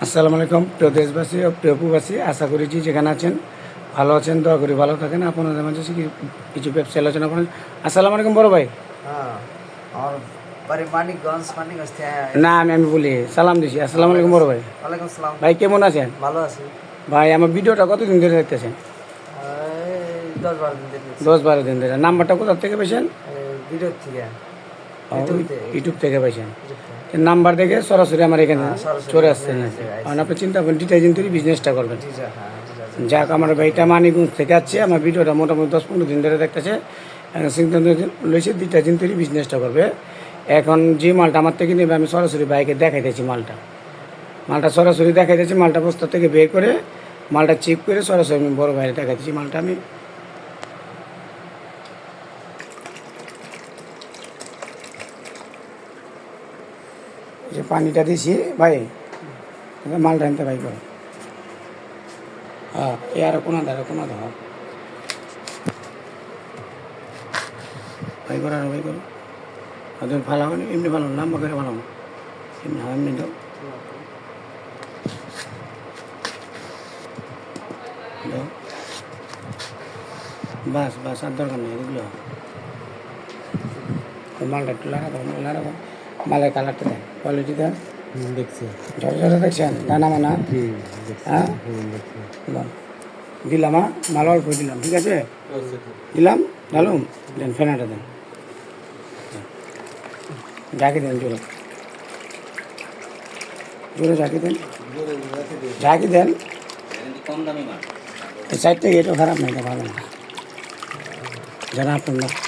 আসসালামু আলাইকুম প্রিয় দেশবাসী ও প্রিয় প্রবাসী আশা করি যে যেখানে আছেন ভালো আছেন দোয়া করি ভালো থাকেন। আপনাদের মাঝে কি- কিছু ব্যবসা আলোচনা করেন। আসসালামু আলাইকুম বড় ভাই। হ্যাঁ না আমি আমি বলি সালাম দিছি। আসসালামু আলাইকুম বড় ভাই। ভাই কেমন আছেন? ভালো আছি। ভাই আমার ভিডিওটা কতদিন ধরে দেখতেছেন? এই দশ বারো দিন ধরে নাম্বারটা কোথা থেকে পেয়েছেন? ভিডিওর থেকে। ইউটিউব থেকে। পাইছেন। নাম্বার দেখে সরাসরি আমার এখানে হ্যাঁ, চলে আসছেন। কারণ আপনি চিন্তা করেন ডিটাইজিং তৈরি বিজনেসটা করবেন। যাক আমার ভাইটা মানিকগঞ্জ থেকে আসছে। আমার ভিডিওটা মোটামুটি দশ পনেরো দিন ধরে দেখতেছে। এখন সিদ্ধান্ত লইছে দিন তৈরি বিজনেসটা করবে। এখন যে মালটা আমার থেকে নেবে আমি সরাসরি বাইকে দেখাইতেছি মালটা। মালটা সরাসরি দেখাইতেছি মালটা বস্তা থেকে বের করে মালটা চেক করে সরাসরি আমি বড় বাইরে দেখাইতেছি। মালটা আমি যে পানিটা দিছি, ভাই, এটা মালটা আনতে ভাই করো। হ্যাঁ এ আর কোনো দাঁড়া কোনো দাঁড়া ভাই করো আর, ভাই করো। আর তুমি ফালাও না এমনি ফালাও লম্বা করে ফালাও। এমনি হ্যাঁ এমনি দাও। বাস বাস, আর দরকার নেই, এগুলো। মালটা একটু লাগাবো লাগাবো মালের কালারটা দেন কোয়ালিটি দেন। দেখছি। ঝড় ঝড় দেখছেন? দানা মানা? হ্যাঁ? দিলাম। হ্যাঁ? মাল অল্প দিলাম ঠিক আছে? দিলাম ডালুম দেন ফেনাটা দেন। ঝাঁকি দেন জোরে। জোরে ঝাঁকি দেন। ঝাঁকি দেন। এই সাইড থেকে এটাও খারাপ না এটা ভালো না। জানা আপনার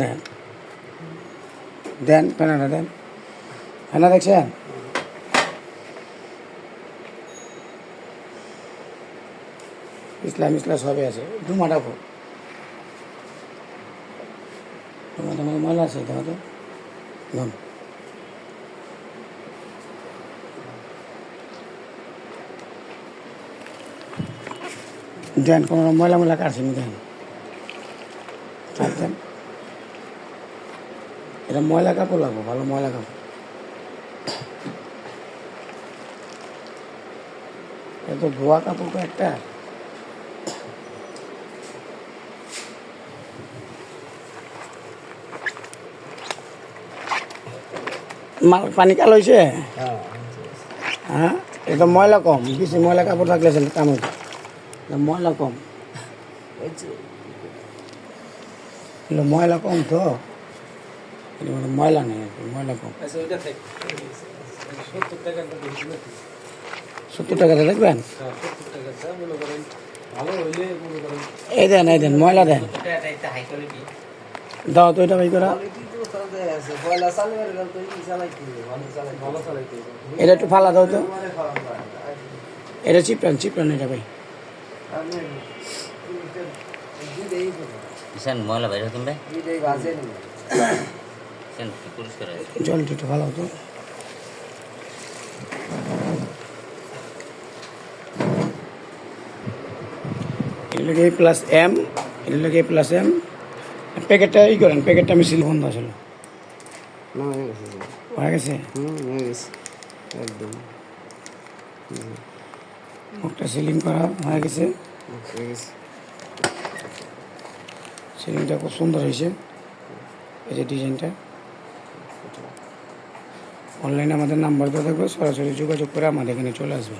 দেন। দেন, ফেনাটা দেন। ফেনা দেখছেন? ইসলাম ইসলাম সবই আছে। ডুমাটা ভোগ তোমার তোমার ময়লা আছে তোমার তো দেন, কোনো ময়লা ময়লা কাটছে দেন। দেন। এটা ময়লা কাপড় লাগবো ভালো ময়লা কাপড়। এটা তো ধোয়া কাপড় একটা মাল পানি কালো হয়েছে হ্যাঁ। হ্যাঁ? এটা ময়লা কম বেশি ময়লা কাপড় থাকলে সেটা কাম হতো ময়লা কম। ময়লা কম তো। এটা মানে ময়লা নেই আর কি, ময়লা কম সত্তর টাকা বেশি না সত্তর টাকাতে দেখবেন এই দেন এই দেন ময়লা দেন এটা হাই কোয়ালিটি দাও তো এটা ভাই করা এটা একটু ফালা দাও তো এটা চিপরান চিপরান এটা ভাই ময়লা বাইরে হতেন জলটা একটু ভালো হতো। এগুলোকে এ প্লাস এম এগুলোকে এ প্লাস এম প্যাকেটটা ই করেন প্যাকেটটা আমি সিল বন্ধ আসলে। না হয়ে গেছে হয়ে গেছে? একদম। মুখটা সিলিং করা হয়ে গেছে। হয়ে গেছে। সিলিংটা খুব সুন্দর হয়েছে। এই যে ডিজাইনটা। অনলাইনে আমাদের নাম্বার দেওয়া থাকবে সরাসরি যোগাযোগ করে আমাদের এখানে চলে আসবে।